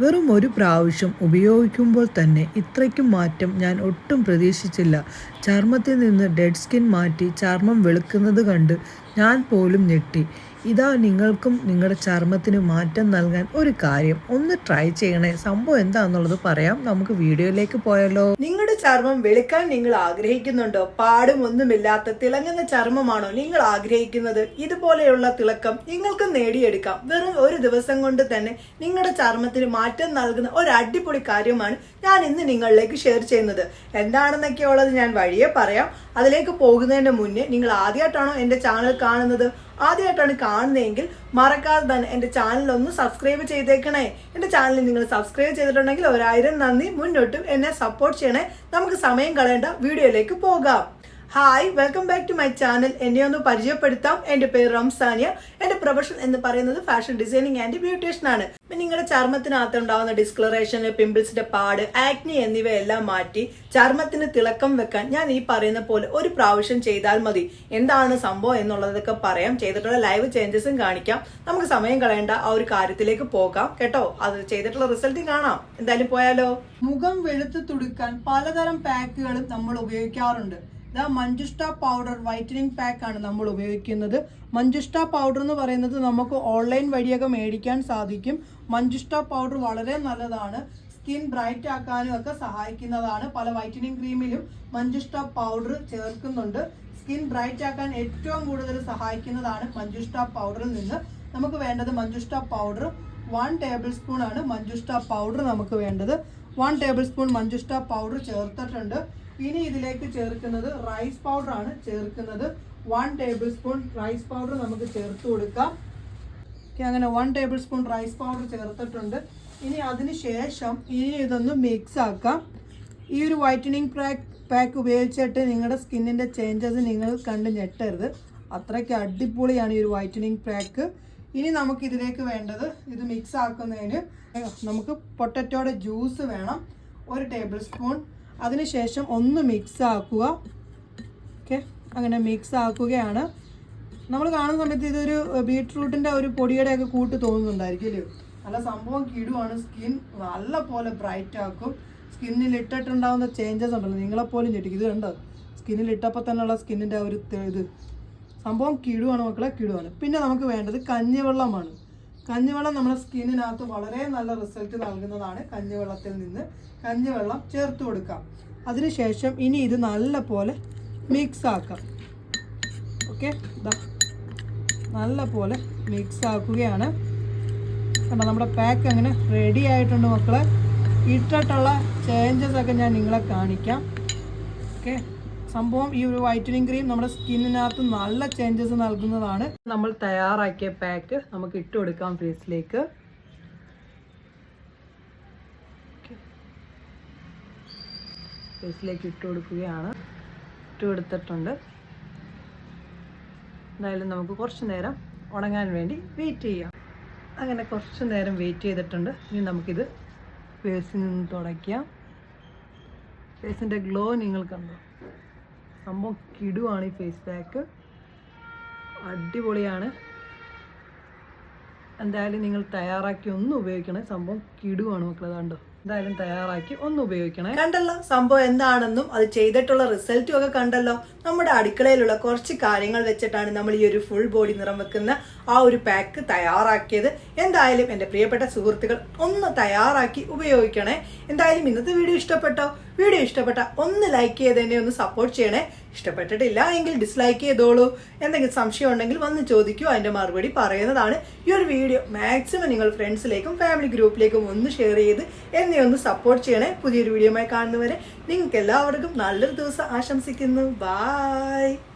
വെറും ഒരു പ്രാവശ്യം ഉപയോഗിക്കുമ്പോൾ തന്നെ ഇത്രയ്ക്കും മാറ്റം ഞാൻ ഒട്ടും പ്രതീക്ഷിച്ചില്ല. ചർമ്മത്തിൽ നിന്ന് ഡെഡ് സ്കിൻ മാറ്റി ചർമ്മം വെളുക്കുന്നത് കണ്ട് ഞാൻ പോലും ഞെട്ടി. ഇതാ നിങ്ങൾക്കും നിങ്ങളുടെ ചർമ്മത്തിന് മാറ്റം നൽകാൻ ഒരു കാര്യം. ഒന്ന് ട്രൈ ചെയ്യണേ. സംഭവം എന്താണെന്നുള്ളത് പറയാം. നമുക്ക് വീഡിയോയിലേക്ക് പോയാലോ? നിങ്ങളുടെ ചർമ്മം വെളുക്കാൻ നിങ്ങൾ ആഗ്രഹിക്കുന്നുണ്ടോ? പാടും ഒന്നുമില്ലാത്ത തിളങ്ങുന്ന ചർമ്മമാണോ നിങ്ങൾ ആഗ്രഹിക്കുന്നത്? ഇതുപോലെയുള്ള തിളക്കം നിങ്ങൾക്ക് നേടിയെടുക്കാം. വെറും ഒരു ദിവസം കൊണ്ട് തന്നെ നിങ്ങളുടെ ചർമ്മത്തിന് മാറ്റം നൽകുന്ന ഒരു അടിപൊളി കാര്യമാണ് ഞാൻ ഇന്ന് നിങ്ങളിലേക്ക് ഷെയർ ചെയ്യുന്നത്. എന്താണെന്നൊക്കെ ഉള്ളത് ഞാൻ വഴിയെ പറയാം. അതിലേക്ക് പോകുന്നതിന് മുന്നേ നിങ്ങൾ ആദ്യമായിട്ടാണോ എന്റെ ചാനൽ കാണുന്നത്? ആദ്യമായിട്ടാണ് കാണുന്നതെങ്കിൽ മറക്കാതെ തന്നെ എന്റെ ചാനൽ ഒന്ന് സബ്സ്ക്രൈബ് ചെയ്തേക്കണേ. എന്റെ ചാനൽ നിങ്ങൾ സബ്സ്ക്രൈബ് ചെയ്തിട്ടുണ്ടെങ്കിൽ ഒരായിരം നന്ദി. മുന്നോട്ടും എന്നെ സപ്പോർട്ട് ചെയ്യണേ. നമുക്ക് സമയം കളയേണ്ട വീഡിയോയിലേക്ക് പോകാം. Hi welcome back to my channel എന്നെ ഒന്ന് പരിചയപ്പെടുത്താം. എന്റെ പേര് റംസാനിയ. എന്റെ പ്രൊഫഷൻ എന്ന് പറയുന്നത് ഫാഷൻ ഡിസൈനിങ് ആൻഡ് ബ്യൂട്ടീഷ്യൻ ആണ്. നിങ്ങളുടെ ചർമ്മത്തിനകത്ത് ഉണ്ടാവുന്ന ഡിസ്ക്ലറേഷൻ പിമ്പിൾസിന്റെ പാട് ആക്നി എന്നിവയെല്ലാം മാറ്റി ചർമ്മത്തിന് തിളക്കം വെക്കാൻ ഞാൻ ഈ പറയുന്ന പോലെ ഒരു പ്രാവശ്യം ചെയ്താൽ മതി. എന്താണ് സംഭവം എന്നുള്ളതൊക്കെ പറയാം. ചെയ്തിട്ടുള്ള ലൈവ് ചേഞ്ചസും കാണിക്കാം. നമുക്ക് സമയം കളയേണ്ട ആ ഒരു കാര്യത്തിലേക്ക് പോകാം. കേട്ടോ? അത് ചെയ്തിട്ടുള്ള റിസൾട്ട് കാണാം. എന്തായാലും പോയാലോ? മുഖം വെളുത്ത് തുടുക്കാൻ പലതരം പാക്കുകളും നമ്മൾ ഉപയോഗിക്കാറുണ്ട്. ഇതാ മഞ്ജുഷ്ട പൗഡർ വൈറ്റനിങ് പാക്ക് ആണ് നമ്മൾ ഉപയോഗിക്കുന്നത്. മഞ്ജുഷ്ട പൗഡർ എന്ന് പറയുന്നത് നമുക്ക് ഓൺലൈൻ വഴിയൊക്കെ മേടിക്കാൻ സാധിക്കും. മഞ്ജുഷ്ട പൗഡർ വളരെ നല്ലതാണ്. സ്കിൻ ബ്രൈറ്റ് ആക്കാനും ഒക്കെ സഹായിക്കുന്നതാണ്. പല വൈറ്റനിങ് ക്രീമിലും മഞ്ജുഷ്ട പൗഡർ ചേർക്കുന്നുണ്ട്. സ്കിൻ ബ്രൈറ്റ് ആക്കാൻ ഏറ്റവും കൂടുതൽ സഹായിക്കുന്നതാണ് മഞ്ജുഷ്ട പൗഡറിൽ നിന്ന്. നമുക്ക് വേണ്ടത് മഞ്ജുഷ്ട പൗഡർ. വൺ ടേബിൾ സ്പൂൺ ആണ് മഞ്ജുഷ്ട പൗഡർ നമുക്ക് വേണ്ടത്. വൺ ടേബിൾ സ്പൂൺ മഞ്ജുഷ്ട പൗഡർ ചേർത്തിട്ടുണ്ട്. ഇനി ഇതിലേക്ക് ചേർക്കുന്നത് റൈസ് പൗഡർ ആണ്. ചേർക്കുന്നത് one tablespoon rice powder നമുക്ക് ചേർത്ത് കൊടുക്കാം. അങ്ങനെ one tablespoon rice powder ചേർത്തിട്ടുണ്ട്. ഇനി അതിന് ശേഷം ഇനി ഇതൊന്ന് മിക്സ് ആക്കാം. ഈ ഒരു വൈറ്റനിങ് പാക്ക് പാക്ക് ഉപയോഗിച്ചിട്ട് നിങ്ങളുടെ സ്കിന്നിന്റെ ചേഞ്ചസ് നിങ്ങൾ കണ്ട് ഞെട്ടരുത്. അത്രയ്ക്ക് അടിപൊളിയാണ് ഈ ഒരു വൈറ്റനിങ് പാക്ക് ഇനി നമുക്ക് ഇതിലേക്ക് വേണ്ടത് ഇത് മിക്സ് ആക്കുന്നതിന് നമുക്ക് പൊട്ടറ്റോയുടെ ജ്യൂസ് വേണം. ഒരു ടേബിൾ സ്പൂൺ അതിനുശേഷം ഒന്ന് മിക്സ് ആക്കുക ഓക്കെ. അങ്ങനെ മിക്സ് ആക്കുകയാണ് നമ്മൾ കാണുന്ന സമയത്ത് ഇതൊരു ബീട്രൂട്ടിന്റെ ഒരു പൊടിയുടെ ഒക്കെ കൂട്ട് തോന്നുന്നുണ്ടായിരിക്കും അല്ലേ? നല്ല സംഭവം കിടുവാണ്. സ്കിൻ നല്ല പോലെ ബ്രൈറ്റ് ആക്കും. സ്കിന്നിൽ ഇട്ടിട്ടുണ്ടാകുന്ന ചേഞ്ചസ് ഉണ്ടല്ലോ നിങ്ങളെപ്പോലും ഞെട്ടിക്കും. ഇത് കണ്ടോ? സ്കിന്നിൽ ഇട്ടപ്പോൾ തന്നെയുള്ള സ്കിന്നിന്റെ ഒരു ഇത്. സംഭവം കിടുവാണ് മക്കളെ കിടുവാണ്. പിന്നെ നമുക്ക് വേണ്ടത് കഞ്ഞിവെള്ളമാണ്. കഞ്ഞിവെള്ളം നമ്മുടെ സ്കിന്നിനകത്ത് വളരെ നല്ല റിസൾട്ട് നൽകുന്നതാണ് കഞ്ഞിവെള്ളത്തിൽ നിന്ന്. കഞ്ഞിവെള്ളം ചേർത്ത് കൊടുക്കാം. അതിനുശേഷം ഇനി ഇത് നല്ല പോലെ മിക്സ് ആക്കാം. ഓക്കെ നല്ല പോലെ മിക്സ് ആക്കുകയാണ്. കണ്ടോ നമ്മുടെ പാക്ക് അങ്ങനെ റെഡി ആയിട്ടുണ്ട് മക്കളെ. ഇട്ടിട്ടുള്ള ചേഞ്ചസ് ഒക്കെ ഞാൻ നിങ്ങളെ കാണിക്കാം. ഓക്കെ സംഭവം ഈ ഒരു വൈറ്റനിങ് ക്രീം നമ്മുടെ സ്കിന്നിനകത്ത് നല്ല ചേഞ്ചസ് നൽകുന്നതാണ്. നമ്മൾ തയ്യാറാക്കിയ പാക്ക് നമുക്ക് ഇട്ട് കൊടുക്കാം ഫേസിലേക്ക്. ഫേസിലേക്ക് ഇട്ട് കൊടുക്കുകയാണ്. ഇട്ട് കൊടുത്തിട്ടുണ്ട്. എന്തായാലും നമുക്ക് കുറച്ച് നേരം ഉണങ്ങാൻ വേണ്ടി വെയിറ്റ് ചെയ്യാം. അങ്ങനെ കുറച്ച് നേരം വെയിറ്റ് ചെയ്തിട്ടുണ്ട്. ഇനി നമുക്കിത് ഫേസിൽ നിന്ന് തുടയ്ക്കാം. ഫേസിന്റെ ഗ്ലോ നിങ്ങൾ കണ്ടോ? സംഭവം കിടുവാണ് ഈ ഫേസ് പാക്ക് അടിപൊളിയാണ്. എന്തായാലും നിങ്ങൾ തയ്യാറാക്കി ഒന്നും ഉപയോഗിക്കണേ. സംഭവം കിടുവാണ് മക്കളെ കണ്ടോ എന്തായാലും തയ്യാറാക്കി ഒന്ന് ഉപയോഗിക്കണേ. കണ്ടല്ലോ? സംഭവം എന്താണെന്നും അത് ചെയ്തിട്ടുള്ള റിസൾട്ടും ഒക്കെ കണ്ടല്ലോ. നമ്മുടെ അടുക്കളയിലുള്ള കുറച്ച് കാര്യങ്ങൾ വെച്ചിട്ടാണ് നമ്മൾ ഈ ഒരു ഫുൾ ബോഡി നിറം വെക്കുന്ന ആ ഒരു പാക്ക് തയ്യാറാക്കിയത്. എന്തായാലും എന്റെ പ്രിയപ്പെട്ട സുഹൃത്തുക്കൾ ഒന്ന് തയ്യാറാക്കി ഉപയോഗിക്കണേ. എന്തായാലും ഇന്നത്തെ വീഡിയോ ഇഷ്ടപ്പെട്ടോ? വീഡിയോ ഇഷ്ടപ്പെട്ട ഒന്ന് ലൈക്ക് ചെയ്ത് എന്നെ ഒന്ന് സപ്പോർട്ട് ചെയ്യണേ. ഇഷ്ടപ്പെട്ടിട്ടില്ല എങ്കിൽ ഡിസ്ലൈക്ക് ചെയ്തോളൂ. എന്തെങ്കിലും സംശയം ഉണ്ടെങ്കിൽ വന്ന് ചോദിക്കൂ. അതിന്റെ മറുപടി പറയുന്നതാണ്. ഈ ഒരു വീഡിയോ മാക്സിമം നിങ്ങൾ ഫ്രണ്ട്സിലേക്കും ഫാമിലി ഗ്രൂപ്പിലേക്കും ഒന്ന് ഷെയർ ചെയ്ത് എന്നെ ഒന്ന് സപ്പോർട്ട് ചെയ്യണേ. പുതിയൊരു വീഡിയോയുമായി കാണുന്നവരെ നിങ്ങൾക്ക് എല്ലാവർക്കും നല്ലൊരു ദിവസം ആശംസിക്കുന്നു. ബായ്